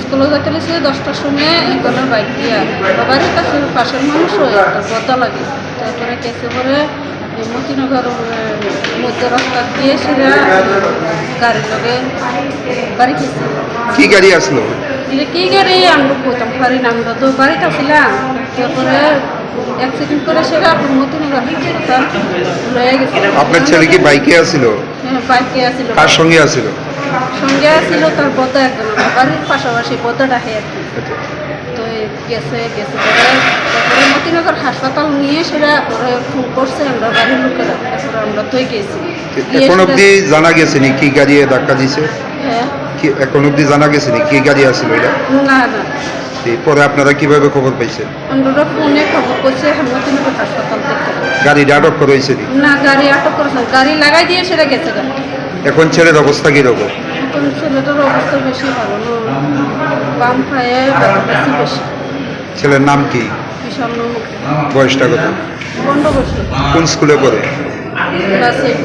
স্কুলে যাইতে লেছে দশটার সময় এখানে বাইক দিয়া। বাবার কাছে পাশের মানুষ হয় বদা লাগে। তারপরে কেসে পরে মতিনগর মধ্য রাস্তা দিয়ে সেটা গাড়ির লগে বাড়ি গেছে। কি গাড়ি আসলো? কি গাড়ি আমরা কইতাম পারি না আমরা তো বাড়িতে আসছিলাম তারপরে অ্যাক্সিডেন্ট করে সেটা আপনার মতিনগর হাসপাতাল লয়ে গেছে। আপনার ছেলে কি বাইকে আসিল? হ্যাঁ বাইকে আসছিল কার সঙ্গে আসিল? সঙ্গে আসছিল তার বদা একজন বাড়ির পাশাপাশি বদাটা হে আর কি তো গেছে গেছে তারপরে মতিনগর হাসপাতাল নিয়ে সেটা ফোন করছে আমরা বাড়ির লোকেরা। তারপরে আমরা তো গেছি। এখন অব্দি জানা গেছে নি কি গাড়ি ধাক্কা দিছে? হ্যাঁ। এখন অব্দি জানা গেছে নি কি গাড়ি আসিল এটা? না না। পরে আপনারা কীভাবে খবর পাইছেন? আমরা ফোনে খবর করছে হাসপাতাল থেকে গাড়িটা আটক করা হয়েছে নি? গাড়ি আটক করেছে গাড়ি লাগাই দিয়ে সেটা গেছে এখন ছেলের অবস্থা কি রকম? ছেলেটার অবস্থা বেশি ভালো না বাম পায়ে ব্যথা বেশি। বেশি ছেলের নাম কি? বয়সটা কত? বন্ধ কোন স্কুলে পড়ে? Class eight.